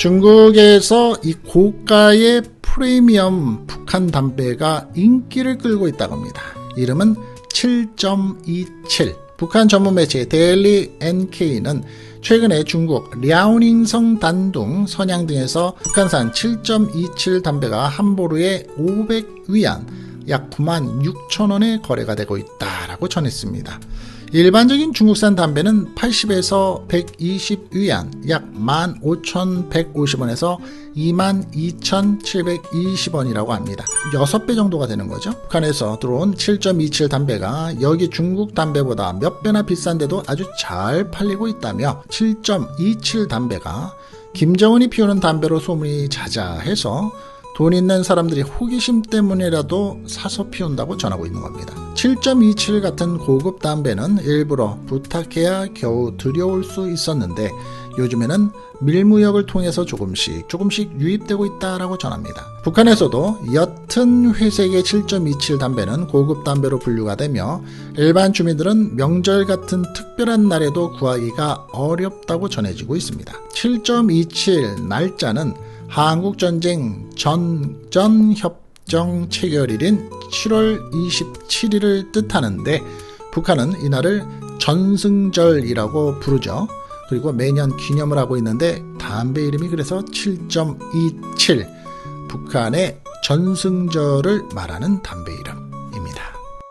중국에서 이 고가의 프리미엄 북한 담배가 인기를 끌고 있다고 합니다. 이름은 7.27. 북한 전문 매체 데일리 NK는 최근에 중국 랴오닝성 단둥 선양 등에서 북한산 7.27 담배가 한 보루에 500위안 약 9만 6천 원에 거래가 되고 있다라고 전했습니다. 일반적인 중국산 담배는 80에서 120 위안 약 15,150원에서 22,720원이라고 합니다. 6배 정도가 되는 거죠. 북한에서 들어온 7.27 담배가 여기 중국 담배보다 몇 배나 비싼데도 아주 잘 팔리고 있다며 7.27 담배가 김정은이 피우는 담배로 소문이 자자해서 돈 있는 사람들이 호기심 때문이라도 사서 피운다고 전하고 있는 겁니다. 7.27 같은 고급 담배는 일부러 부탁해야 겨우 들여올 수 있었는데 요즘에는 밀무역을 통해서 조금씩 조금씩 유입되고 있다라고 전합니다. 북한에서도 옅은 회색의 7.27 담배는 고급 담배로 분류가 되며 일반 주민들은 명절 같은 특별한 날에도 구하기가 어렵다고 전해지고 있습니다. 7.27 날짜는 한국전쟁 전전협정 체결일인 7월 27일을 뜻하는데 북한은 이날을 전승절이라고 부르죠. 그리고 매년 기념을 하고 있는데 담배 이름이 그래서 7.27 북한의 전승절을 말하는 담배 이름.